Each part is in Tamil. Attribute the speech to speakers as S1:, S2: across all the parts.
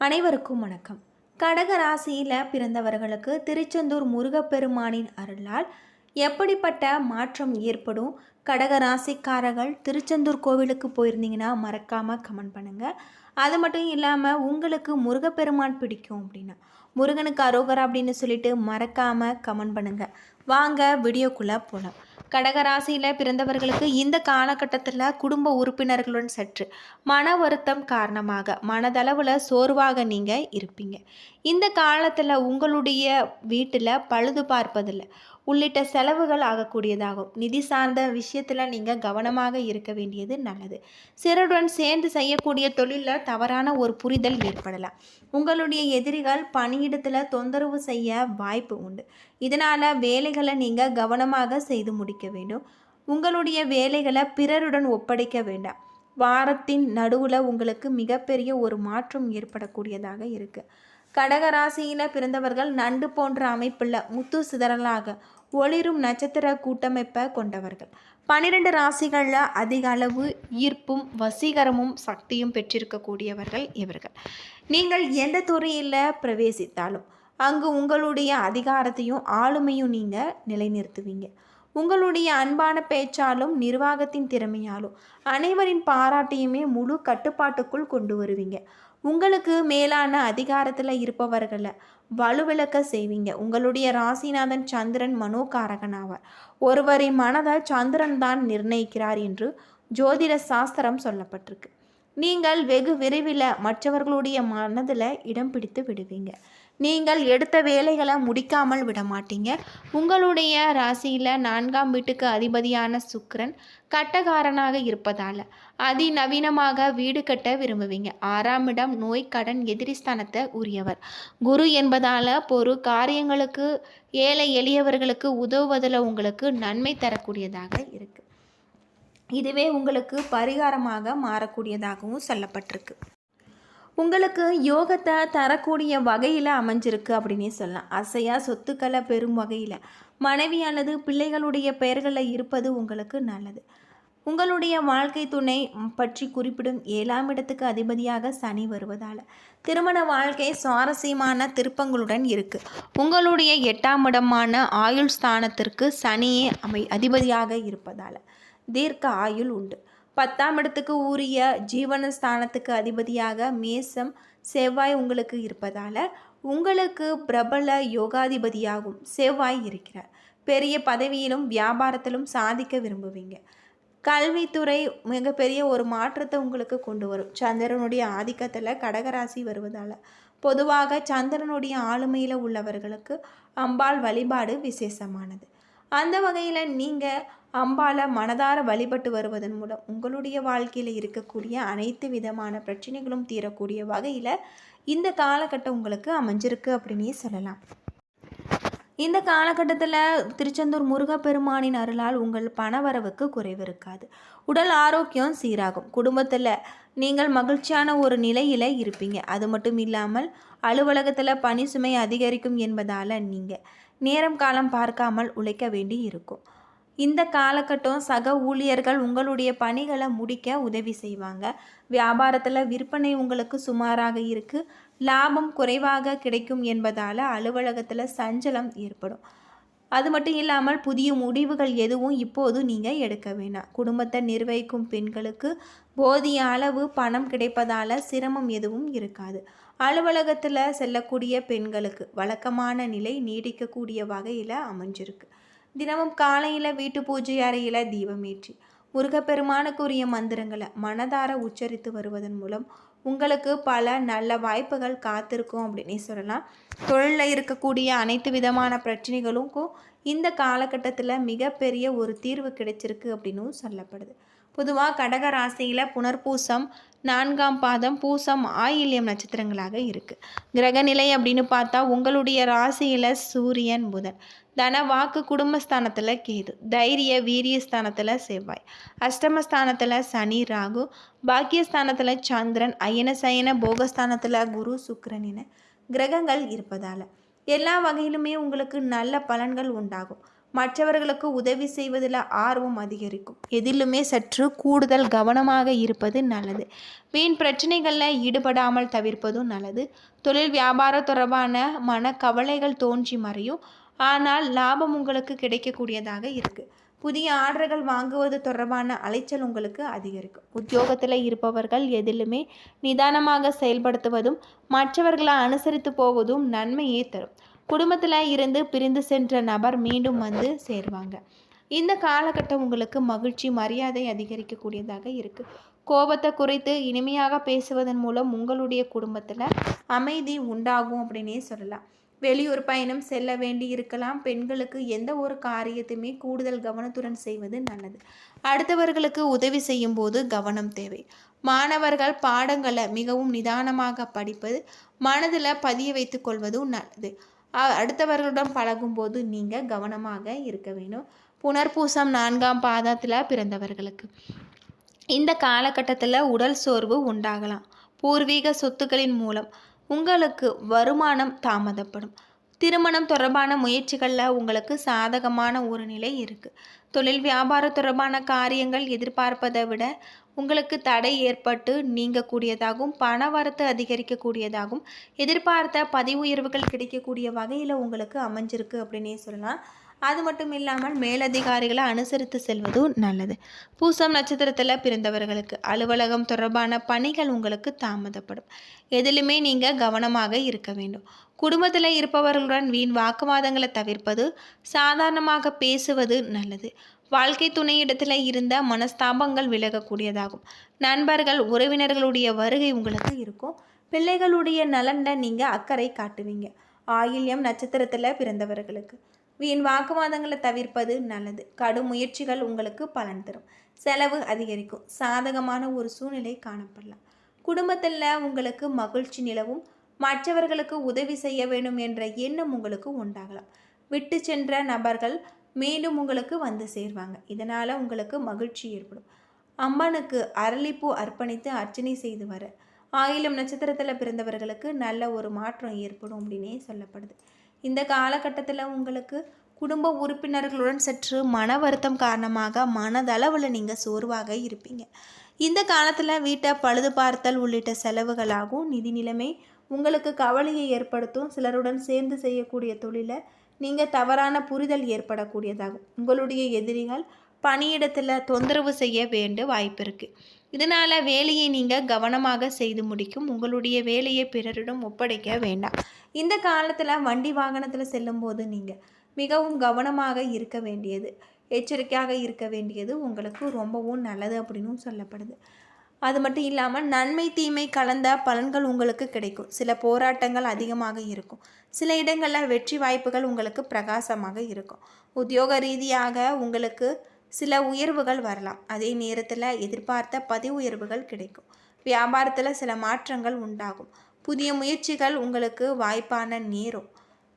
S1: அனைவருக்கும் வணக்கம். கடக ராசியில் பிறந்தவர்களுக்கு திருச்செந்தூர் முருகப்பெருமானின் அருளால் எப்படிப்பட்ட மாற்றம் ஏற்படும்? கடக ராசிக்காரர்கள் திருச்செந்தூர் கோவிலுக்கு போயிருந்தீங்கன்னா மறக்காமல் கமெண்ட் பண்ணுங்கள் அது மட்டும் இல்லாமல் உங்களுக்கு முருகப்பெருமான் பிடிக்கும் அப்படின்னா முருகனுக்கு அரோகர் அப்படின்னு சொல்லிட்டு மறக்காமல் கமெண்ட் பண்ணுங்கள் வாங்க வீடியோக்குள்ளே போகலாம் கடகராசியில் பிறந்தவர்களுக்கு இந்த காலகட்டத்தில் குடும்ப உறுப்பினர்களுடன் சற்று மன வருத்தம் காரணமாக மனதளவில் சோர்வாக நீங்கள் இருப்பீங்க. இந்த காலத்தில் உங்களுடைய வீட்டில் பழுது பார்ப்பதில்லை. உள்ளிட்ட செலவுகள் ஆகக்கூடியதாகும். நிதி சார்ந்த விஷயத்தில் நீங்கள் கவனமாக இருக்க வேண்டியது நல்லது. சிறருடன் சேர்ந்து செய்யக்கூடிய தொழிலில் தவறான ஒரு புரிதல் ஏற்படலாம். உங்களுடைய எதிரிகள் பணியிடத்தில் தொந்தரவு செய்ய வாய்ப்பு உண்டு. இதனால் வேலைகளை நீங்கள் கவனமாக செய்து முடிக்க வேண்டும். உங்களுடைய வேலைகளை பிறருடன் ஒப்படைக்க வேண்டாம். வாரத்தின் நடுவில் உங்களுக்கு மிகப்பெரிய ஒரு மாற்றம் ஏற்படக்கூடியதாக இருக்குது கடகராசியில் பிறந்தவர்கள் நண்டு போன்ற அமைப்பில் முத்து சிதறலாக ஒளிரும் நட்சத்திர கூட்டமைப்பை கொண்டவர்கள். பன்னிரெண்டு ராசிகளில் அதிக அளவு ஈர்ப்பும் வசீகரமும் சக்தியும் பெற்றிருக்கக்கூடியவர்கள் இவர்கள். நீங்கள் எந்த துறையில் பிரவேசித்தாலும் அங்கு உங்களுடைய அதிகாரத்தையும் ஆளுமையும் நீங்கள் நிலைநிறுத்துவீங்க. உங்களுடைய அன்பான பேச்சாலும் நிர்வாகத்தின் திறமையாலும் அனைவரின் பாராட்டையுமே முழு கட்டுப்பாட்டுக்குள் கொண்டு வருவீங்க. உங்களுக்கு மேலான அதிகாரத்தில் இருப்பவர்களை வலுவிளக்க செய்வீங்க. உங்களுடைய ராசிநாதன் சந்திரன் மனோகாரகனாவார். ஒருவரின் மனதை சந்திரன் தான் நிர்ணயிக்கிறார் என்று ஜோதிட சாஸ்திரம் சொல்லப்பட்டிருக்கு. நீங்கள் வெகு விரைவில் மற்றவர்களுடைய மனதில் இடம் பிடித்து விடுவீங்க. நீங்கள் எடுத்த வேலைகளை முடிக்காமல் விட மாட்டீங்க உங்களுடைய ராசியில் நான்காம் வீட்டுக்கு அதிபதியான சுக்ரன் கட்டகாரனாக இருப்பதால் அதிநவீனமாக வீடு கட்ட விரும்புவீங்க. ஆறாம் இடம் நோய் கடன் எதிரிஸ்தானத்தை உரியவர். குரு என்பதால் பொறு காரியங்களுக்கு ஏழை எளியவர்களுக்கு உதவுவதில் உங்களுக்கு நன்மை தரக்கூடியதாக இருக்குது இதுவே உங்களுக்கு பரிகாரமாக மாறக்கூடியதாகவும் சொல்லப்பட்டிருக்கு. உங்களுக்கு யோகத்தை தரக்கூடிய வகையில் அமைஞ்சிருக்கு அப்படின்னே சொல்லலாம். அசையாக சொத்துக்களை பெறும் வகையில். மனைவி அல்லது பிள்ளைகளுடைய பெயர்களில் இருப்பது உங்களுக்கு நல்லது. உங்களுடைய வாழ்க்கை துணை பற்றி குறிப்பிடும் ஏழாம் இடத்துக்கு அதிபதியாக சனி வருவதால் திருமண வாழ்க்கை சுவாரஸ்யமான திருப்பங்களுடன் இருக்குது உங்களுடைய எட்டாம் இடமான ஆயுள் ஸ்தானத்திற்கு சனியே அமை அதிபதியாக இருப்பதால் தீர்க்க ஆயுள் உண்டு. பத்தாம் இடத்துக்கு உரிய ஜீவனஸ்தானத்துக்கு அதிபதியாக மேசம் செவ்வாய் உங்களுக்கு இருப்பதால் உங்களுக்கு பிரபல யோகாதிபதியாகும் செவ்வாய் இருக்கிறார். பெரிய பதவியிலும் வியாபாரத்திலும் சாதிக்க விரும்புவீங்க. கல்வித்துறை மிகப்பெரிய ஒரு மாற்றத்தை உங்களுக்கு கொண்டு வரும். சந்திரனுடைய ஆதிக்கத்தில் கடகராசி வருவதால். பொதுவாக சந்திரனுடைய ஆளுமையில் உள்ளவர்களுக்கு அம்பாள் வழிபாடு விசேஷமானது. அந்த வகையில் நீங்கள் அம்பால மனதார வழிபட்டு வருவதன் மூலம் உங்களுடைய வாழ்க்கையில் இருக்கக்கூடிய அனைத்து விதமான பிரச்சனைகளும் தீரக்கூடிய வகையில் இந்த காலகட்டம் உங்களுக்கு அமைஞ்சிருக்கு அப்படின்னே சொல்லலாம். இந்த காலகட்டத்தில் திருச்செந்தூர் முருகப்பெருமானின் அருளால் உங்கள் பணவரவுக்கு குறைவு இருக்காது. உடல் ஆரோக்கியம் சீராகும். குடும்பத்தில் நீங்கள் மகிழ்ச்சியான ஒரு நிலையில் இருப்பீங்க. அது மட்டும் இல்லாமல் அலுவலகத்தில் பணி சுமை அதிகரிக்கும் என்பதால் நீங்கள் நேரம் காலம் பார்க்காமல் உழைக்க வேண்டி இருக்கும். இந்த காலகட்டம் சக ஊழியர்கள் உங்களுடைய பணிகளை முடிக்க உதவி செய்வாங்க. வியாபாரத்தில் விற்பனை உங்களுக்கு சுமாராக இருக்குது லாபம் குறைவாக கிடைக்கும் என்பதால் அலுவலகத்தில் சஞ்சலம் ஏற்படும். அது மட்டும் இல்லாமல் புதிய முடிவுகள் எதுவும் இப்போது நீங்கள் எடுக்க வேணாம். குடும்பத்தை நிர்வகிக்கும் பெண்களுக்கு போதிய அளவு பணம் கிடைப்பதால் சிரமம் எதுவும் இருக்காது. அலுவலகத்தில் செல்லக்கூடிய பெண்களுக்கு வழக்கமான நிலை நீடிக்கக்கூடிய வகையில் அமைஞ்சிருக்கு. தினமும் காலையில் வீட்டு பூஜை அறையில் தீபமேற்றி முருகப்பெருமானுக்குரிய மந்திரங்களை மனதார உச்சரித்து வருவதன் மூலம் உங்களுக்கு பல நல்ல வாய்ப்புகள் காத்திருக்கும் அப்படின்னு சொல்லலாம். தொழிலில் இருக்கக்கூடிய அனைத்து விதமான பிரச்சனைகளுக்கும் இந்த காலகட்டத்தில் மிகப்பெரிய ஒரு தீர்வு கிடைச்சிருக்கு அப்படின்னும் சொல்லப்படுது. பொதுவாக கடக ராசியில் புனர்பூசம் நான்காம் பாதம் பூசம் ஆயில்யம் நட்சத்திரங்களாக இருக்குது கிரகநிலை அப்படின்னு பார்த்தா உங்களுடைய ராசியில் சூரியன் புதன். தன வாக்கு குடும்பஸ்தானத்தில் கேது தைரிய வீரியஸ்தானத்தில் செவ்வாய். அஷ்டமஸ்தானத்தில் சனி ராகு பாக்கியஸ்தானத்தில் சந்திரன் அயன சயன போகஸ்தானத்தில் குரு சுக்கரன் என கிரகங்கள் இருப்பதால். எல்லா வகையிலுமே உங்களுக்கு நல்ல பலன்கள் உண்டாகும். மற்றவர்களுக்கு உதவி செய்வதில் ஆர்வம் அதிகரிக்கும். எதிலுமே சற்று கூடுதல் கவனமாக இருப்பது நல்லது. வீண் பிரச்சனைகளில் ஈடுபடாமல் தவிர்ப்பதும் நல்லது. தொழில் வியாபாரம் தொடர்பான மனக்கவலைகள் தோன்றி மறையும். ஆனால் லாபம் உங்களுக்கு கிடைக்கக்கூடியதாக இருக்குது புதிய ஆர்டர்கள் வாங்குவது தொடர்பான அலைச்சல் உங்களுக்கு அதிகரிக்கும். உத்தியோகத்தில் இருப்பவர்கள் எதிலுமே நிதானமாக செயல்படுத்துவதும் மற்றவர்களை அனுசரித்து போவதும் நன்மையே தரும். குடும்பத்தில் இருந்து பிரிந்து சென்ற நபர் மீண்டும் வந்து சேருவாங்க. இந்த காலகட்டம் உங்களுக்கு மகிழ்ச்சி மரியாதை அதிகரிக்கக்கூடியதாக இருக்குது கோபத்தை குறைத்து இனிமையாக பேசுவதன் மூலம் உங்களுடைய குடும்பத்தில் அமைதி உண்டாகும் அப்படின்னே சொல்லலாம். வெளியூர் பயணம் செல்ல வேண்டி இருக்கலாம். பெண்களுக்கு எந்த ஒரு காரியத்தையுமே கூடுதல் கவனத்துடன் செய்வது நல்லது. அடுத்தவர்களுக்கு உதவி செய்யும் போது கவனம் தேவை. மாணவர்கள் பாடங்களை மிகவும் நிதானமாக படிப்பது மனதில் பதிய வைத்து கொள்வதும் நல்லது. அடுத்தவர்களுடன் பழகும்போது நீங்கள் கவனமாக இருக்க வேண்டும் புனர்பூசம் நான்காம் பாதத்தில் பிறந்தவர்களுக்கு. இந்த காலகட்டத்தில் உடல் சோர்வு உண்டாகலாம். பூர்வீக சொத்துக்களின் மூலம் உங்களுக்கு வருமானம் தாமதப்படும். திருமணம் தொடர்பான முயற்சிகளில் உங்களுக்கு சாதகமான ஒரு நிலை இருக்குது தொழில் வியாபாரம் தொடர்பான காரியங்கள் எதிர்பார்ப்பதை விட உங்களுக்கு தடை ஏற்பட்டு நீங்கக்கூடியதாகவும் பண வரத்து அதிகரிக்கக்கூடியதாகவும் எதிர்பார்த்த பதிவு உயர்வுகள் கிடைக்கக்கூடிய வகையில் உங்களுக்கு அமைஞ்சிருக்கு அப்படின்னே சொல்லலாம். அது மட்டும் இல்லாமல் மேலதிகாரிகளை அனுசரித்து செல்வதும் நல்லது. பூசம் நட்சத்திரத்தில் பிறந்தவர்களுக்கு அலுவலகம் தொடர்பான பணிகள் உங்களுக்கு தாமதப்படும். எதிலுமே நீங்கள் கவனமாக இருக்க வேண்டும். குடும்பத்தில் இருப்பவர்களுடன் வீண் வாக்குவாதங்களை தவிர்ப்பது சாதாரணமாக பேசுவது நல்லது. வாழ்க்கை துணையிடத்தில் இருந்த மனஸ்தாபங்கள் விலகக்கூடியதாகும். நண்பர்கள் உறவினர்களுடைய வருகை உங்களுக்கு இருக்கும். பிள்ளைகளுடைய நலனில் நீங்கள் அக்கறை காட்டுவீங்க. ஆயில்யம் நட்சத்திரத்தில் பிறந்தவர்களுக்கு. வீண் வாக்குவாதங்களை தவிர்ப்பது நல்லது. கடும் முயற்சிகள் உங்களுக்கு பலன் தரும். செலவு அதிகரிக்கும். சாதகமான ஒரு சூழ்நிலை காணப்படலாம். குடும்பத்தில் உங்களுக்கு மகிழ்ச்சி நிலவும். மற்றவர்களுக்கு உதவி செய்ய வேண்டும் என்ற எண்ணம் உங்களுக்கு உண்டாகலாம். விட்டு சென்ற நபர்கள் மேலும் உங்களுக்கு வந்து சேர்வாங்க. இதனால் உங்களுக்கு மகிழ்ச்சி ஏற்படும். அம்மனுக்கு அரளிப்பூ அர்ப்பணித்து அர்ச்சனை செய்து வர. ஆயிலம் நட்சத்திரத்தில் பிறந்தவர்களுக்கு நல்ல ஒரு மாற்றம் ஏற்படும் அப்படின்னே சொல்லப்படுது. இந்த காலகட்டத்தில் உங்களுக்கு குடும்ப உறுப்பினர்களுடன் சற்று மன வருத்தம் காரணமாக மனதளவில் நீங்கள் சோர்வாக இருப்பீங்க. இந்த காலத்தில் வீட்டை பழுது பார்த்தல் உள்ளிட்ட செலவுகளாகவும் நிதி நிலைமை உங்களுக்கு கவலையை ஏற்படுத்தும். சிலருடன் சேர்ந்து செய்யக்கூடிய தொழிலை நீங்கள் தவறான புரிதல் ஏற்படக்கூடியதாகும். உங்களுடைய எதிரிகள் பணியிடத்தில் தொந்தரவு செய்ய வேண்ட வாய்ப்பு இருக்குது இதனால் வேலையை நீங்கள் கவனமாக செய்து முடிக்கும். உங்களுடைய வேலையை பிறரிடம் ஒப்படைக்க வேண்டாம். இந்த காலத்தில் வண்டி வாகனத்தில் செல்லும்போது நீங்கள் மிகவும் கவனமாக இருக்க வேண்டியது எச்சரிக்கையாக இருக்க வேண்டியது உங்களுக்கு ரொம்பவும் நல்லது அப்படின்னும் சொல்லப்படுது. அது மட்டும் இல்லாமல் நன்மை தீமை கலந்த பலன்கள் உங்களுக்கு கிடைக்கும். சில போராட்டங்கள் அதிகமாக இருக்கும். சில இடங்களில் வெற்றி வாய்ப்புகள் உங்களுக்கு பிரகாசமாக இருக்கும். உத்தியோக ரீதியாக உங்களுக்கு சில உயர்வுகள் வரலாம். அதே நேரத்தில் எதிர்பார்த்த பதிவு உயர்வுகள் கிடைக்கும். வியாபாரத்தில் சில மாற்றங்கள் உண்டாகும். புதிய முயற்சிகள் உங்களுக்கு வாய்ப்பான நேரம்.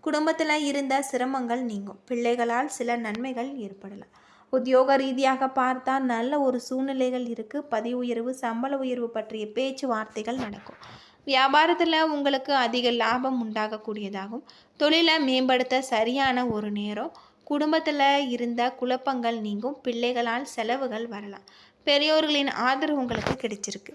S1: குடும்பத்தில் இருந்த சிரமங்கள் நீங்கும். பிள்ளைகளால் சில நன்மைகள் ஏற்படலாம். உத்தியோக ரீதியாக பார்த்தா நல்ல ஒரு சூழ்நிலைகள் இருக்குது பதவி உயர்வு சம்பள உயர்வு பற்றிய பேச்சுவார்த்தைகள் நடக்கும். வியாபாரத்தில் உங்களுக்கு அதிக லாபம் உண்டாகக்கூடியதாகும். தொழிலை மேம்படுத்த சரியான ஒரு நேரம். குடும்பத்தில் இருந்த குழப்பங்கள் நீங்கும். பிள்ளைகளால் செலவுகள் வரலாம். பெரியோர்களின் ஆதரவு உங்களுக்கு கிடைச்சிருக்கு.